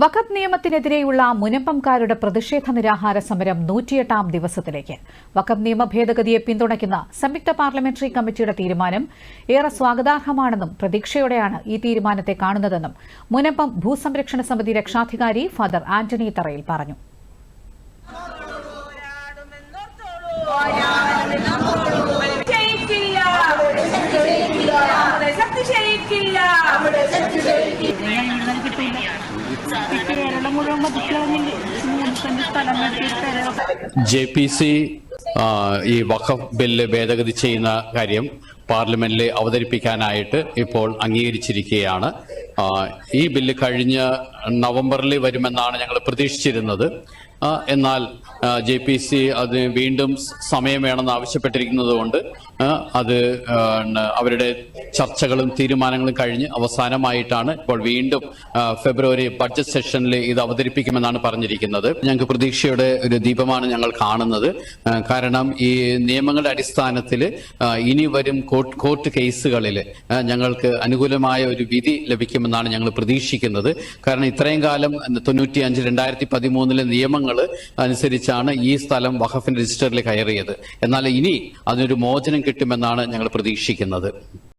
വഖഫ് നിയമത്തിനെതിരെയുള്ള മുനമ്പംകാരുടെ പ്രതിഷേധ നിരാഹാര സമരം നൂറ്റിയെട്ടാം ദിവസത്തിലേക്ക്. വഖഫ് നിയമ ഭേദഗതിയെ പിന്തുണയ്ക്കുന്ന സംയുക്ത പാർലമെന്ററി കമ്മിറ്റിയുടെ തീരുമാനം ഏറെ സ്വാഗതാർഹമാണെന്നും പ്രതീക്ഷയോടെയാണ് ഈ തീരുമാനത്തെ കാണുന്നതെന്നും മുനമ്പം ഭൂസംരക്ഷണ സമിതി രക്ഷാധികാരി ഫാദർ ആന്റണി തറയിൽ പറഞ്ഞു. ജെ പി സി ഈ വഖഫ് ബില്ല് ഭേദഗതി ചെയ്യുന്ന കാര്യം പാർലമെന്റിൽ അവതരിപ്പിക്കാനായിട്ട് ഇപ്പോൾ അംഗീകരിച്ചിരിക്കുകയാണ്. ഈ ബില്ല് കഴിഞ്ഞ നവംബറിൽ വരുമെന്നാണ് ഞങ്ങൾ പ്രതീക്ഷിച്ചിരുന്നത്. എന്നാൽ ജെ പി സി അത് വീണ്ടും സമയം വേണമെന്ന് ആവശ്യപ്പെട്ടിരിക്കുന്നത് കൊണ്ട് അത് അവരുടെ ചർച്ചകളും തീരുമാനങ്ങളും കഴിഞ്ഞ് അവസാനമായിട്ടാണ് ഇപ്പോൾ വീണ്ടും ഫെബ്രുവരി ബഡ്ജറ്റ് സെഷനിൽ ഇത് അവതരിപ്പിക്കുമെന്നാണ് പറഞ്ഞിരിക്കുന്നത്. ഞങ്ങൾക്ക് പ്രതീക്ഷയുടെ ഒരു ദീപമാണ് ഞങ്ങൾ കാണുന്നത്. കാരണം ഈ നിയമങ്ങളുടെ അടിസ്ഥാനത്തിൽ ഇനി വരും കോർട്ട് കേസുകളിൽ ഞങ്ങൾക്ക് അനുകൂലമായ ഒരു വിധി ലഭിക്കുമെന്നാണ് ഞങ്ങൾ പ്രതീക്ഷിക്കുന്നത്. കാരണം ഇത്രയും കാലം തൊണ്ണൂറ്റി അഞ്ച് രണ്ടായിരത്തി പതിമൂന്നിലെ നിയമങ്ങൾ അനുസരിച്ചാണ് ഈ സ്ഥലം വഖഫിന്റെ രജിസ്റ്ററിൽ കയറിയത്. എന്നാൽ ഇനി അതിനൊരു മോചനം കിട്ടുമെന്നാണ് ഞങ്ങൾ പ്രതീക്ഷിക്കുന്നത്.